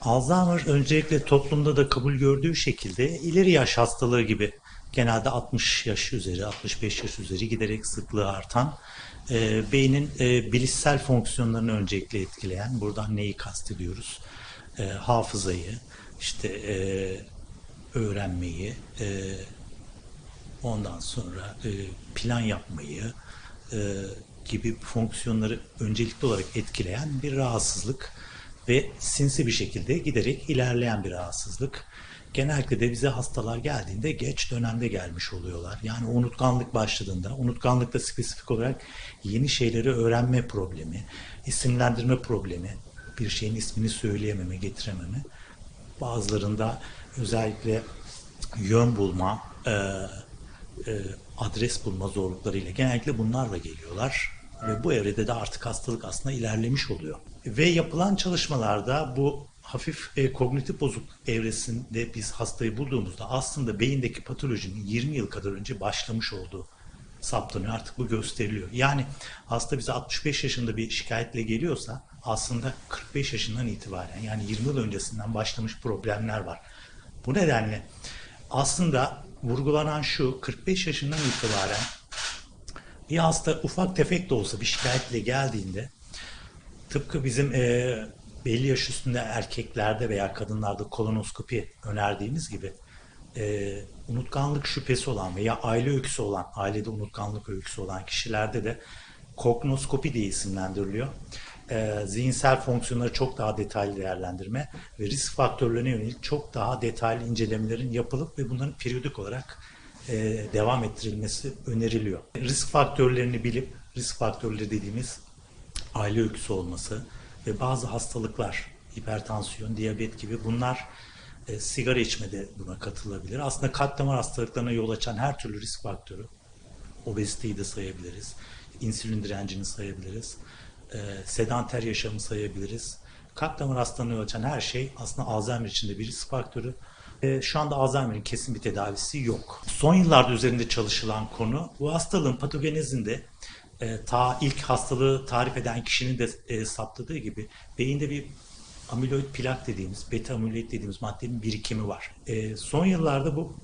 Alzheimer öncelikle toplumda da kabul gördüğü şekilde ileri yaş hastalığı gibi genelde 60 yaş üzeri, 65 yaş üzeri giderek sıklığı artan e, beynin e, bilişsel fonksiyonlarını öncelikle etkileyen, buradan neyi kastediyoruz? E, hafızayı, işte e, öğrenmeyi, e, ondan sonra e, plan yapmayı e, gibi fonksiyonları öncelikli olarak etkileyen bir rahatsızlık ve sinsi bir şekilde giderek ilerleyen bir rahatsızlık. Genellikle de bize hastalar geldiğinde geç dönemde gelmiş oluyorlar. Yani unutkanlık başladığında, unutkanlıkta spesifik olarak yeni şeyleri öğrenme problemi, isimlendirme problemi, bir şeyin ismini söyleyememe, getirememe. Bazılarında özellikle yön bulma, e, e, adres bulma zorluklarıyla genellikle bunlarla geliyorlar. Ve bu evrede de artık hastalık aslında ilerlemiş oluyor. Ve yapılan çalışmalarda bu hafif e, kognitif bozuk evresinde biz hastayı bulduğumuzda aslında beyindeki patolojinin 20 yıl kadar önce başlamış olduğu saptanıyor. Artık bu gösteriliyor. Yani hasta bize 65 yaşında bir şikayetle geliyorsa aslında 45 yaşından itibaren yani 20 yıl öncesinden başlamış problemler var. Bu nedenle aslında vurgulanan şu 45 yaşından itibaren bir hasta ufak tefek de olsa bir şikayetle geldiğinde tıpkı bizim e, belli yaş üstünde erkeklerde veya kadınlarda kolonoskopi önerdiğimiz gibi e, unutkanlık şüphesi olan veya aile öyküsü olan, ailede unutkanlık öyküsü olan kişilerde de kognoskopi diye isimlendiriliyor. E, zihinsel fonksiyonları çok daha detaylı değerlendirme ve risk faktörlerine yönelik çok daha detaylı incelemelerin yapılıp ve bunların periyodik olarak e, devam ettirilmesi öneriliyor. Risk faktörlerini bilip, risk faktörleri dediğimiz aile öyküsü olması ve bazı hastalıklar, hipertansiyon, diyabet gibi bunlar e, sigara içmede buna katılabilir. Aslında kalp damar hastalıklarına yol açan her türlü risk faktörü, obeziteyi de sayabiliriz, insülin direncini sayabiliriz, e, sedanter yaşamı sayabiliriz. Kalp damar hastalığına yol açan her şey aslında Alzheimer için bir risk faktörü. E, şu anda Alzheimer'in kesin bir tedavisi yok. Son yıllarda üzerinde çalışılan konu bu hastalığın patogenezinde e, ta ilk hastalığı tarif eden kişinin de e, saptadığı gibi beyinde bir amiloid plak dediğimiz, beta amiloid dediğimiz maddenin birikimi var. E, son yıllarda bu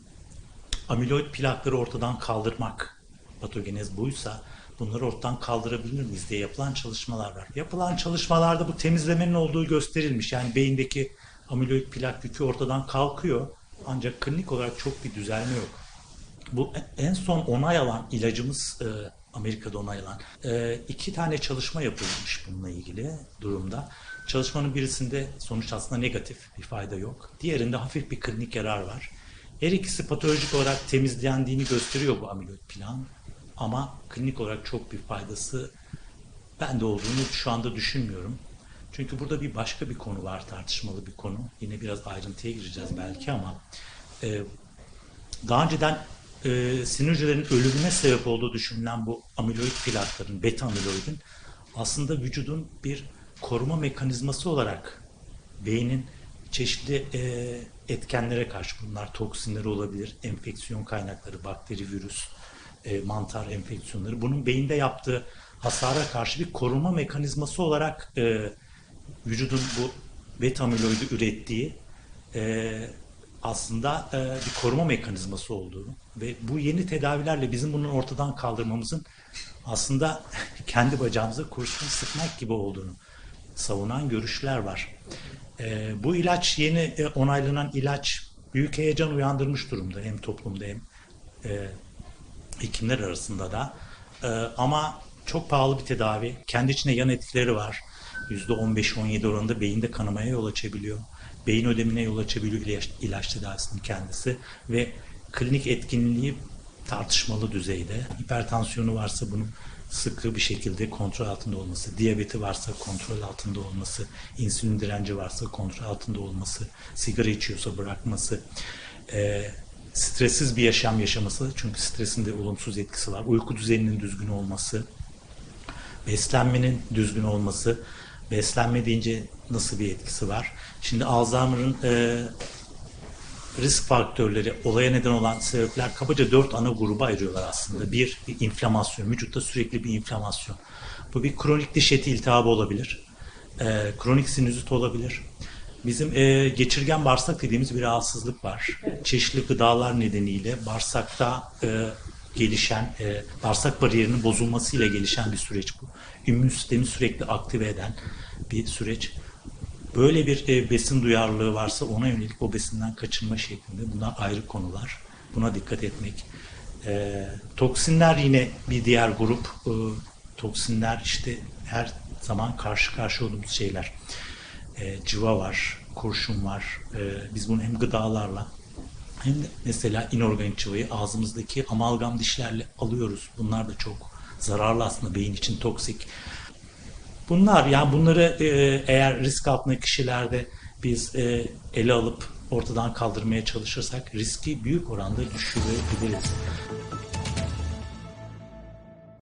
amiloid plakları ortadan kaldırmak, patogenez buysa bunları ortadan kaldırabilir miyiz diye yapılan çalışmalar var. Yapılan çalışmalarda bu temizlemenin olduğu gösterilmiş. Yani beyindeki amiloid plak yükü ortadan kalkıyor. Ancak klinik olarak çok bir düzelme yok. Bu en son onay alan ilacımız e, Amerika'da onaylanan e, iki tane çalışma yapılmış bununla ilgili durumda. Çalışmanın birisinde sonuç aslında negatif bir fayda yok. Diğerinde hafif bir klinik yarar var. Her ikisi patolojik olarak temizlendiğini gösteriyor bu amiloid plan. Ama klinik olarak çok bir faydası ben de olduğunu şu anda düşünmüyorum. Çünkü burada bir başka bir konu var, tartışmalı bir konu. Yine biraz ayrıntıya gireceğiz belki ama e, daha önceden e, sinir hücrelerinin ölümüne sebep olduğu düşünülen bu amiloid plakların, beta amiloidin aslında vücudun bir koruma mekanizması olarak beynin çeşitli e, etkenlere karşı bunlar toksinleri olabilir, enfeksiyon kaynakları, bakteri, virüs, e, mantar enfeksiyonları. Bunun beyinde yaptığı hasara karşı bir koruma mekanizması olarak e, vücudun bu beta amiloidi ürettiği e, aslında e, bir koruma mekanizması olduğunu ve bu yeni tedavilerle bizim bunu ortadan kaldırmamızın aslında kendi bacağımıza kurşun sıkmak gibi olduğunu savunan görüşler var. E, bu ilaç yeni e, onaylanan ilaç büyük heyecan uyandırmış durumda hem toplumda hem e, hekimler arasında da. E, ama çok pahalı bir tedavi. Kendi içinde yan etkileri var. %15-17 oranında beyinde kanamaya yol açabiliyor beyin ödemine yol açabiliyor ilaç, ilaç tedavisinin kendisi ve klinik etkinliği tartışmalı düzeyde. Hipertansiyonu varsa bunun sıkı bir şekilde kontrol altında olması, diyabeti varsa kontrol altında olması, insülin direnci varsa kontrol altında olması, sigara içiyorsa bırakması, e, stressiz bir yaşam yaşaması çünkü stresin de olumsuz etkisi var, uyku düzeninin düzgün olması, beslenmenin düzgün olması, beslenme deyince nasıl bir etkisi var? Şimdi Alzheimer'ın e, risk faktörleri, olaya neden olan sebepler kabaca dört ana gruba ayırıyorlar aslında. Bir, bir inflamasyon, vücutta sürekli bir inflamasyon. Bu bir kronik diş eti iltihabı olabilir. E, kronik sinüzit olabilir. Bizim e, geçirgen bağırsak dediğimiz bir rahatsızlık var. Çeşitli gıdalar nedeniyle bağırsakta e, gelişen, e, bağırsak bariyerinin bozulmasıyla gelişen bir süreç bu. İmmün sistemi sürekli aktive eden bir süreç. Böyle bir e, besin duyarlılığı varsa ona yönelik o besinden kaçınma şeklinde bunlar ayrı konular. Buna dikkat etmek. E, toksinler yine bir diğer grup. E, toksinler işte her zaman karşı karşı olduğumuz şeyler. E, civa var, kurşun var. E, biz bunu hem gıdalarla mesela inorganik çıvayı ağzımızdaki amalgam dişlerle alıyoruz. Bunlar da çok zararlı aslında beyin için toksik. Bunlar yani bunları e, eğer risk altındaki kişilerde biz e, ele alıp ortadan kaldırmaya çalışırsak riski büyük oranda düşürebiliriz.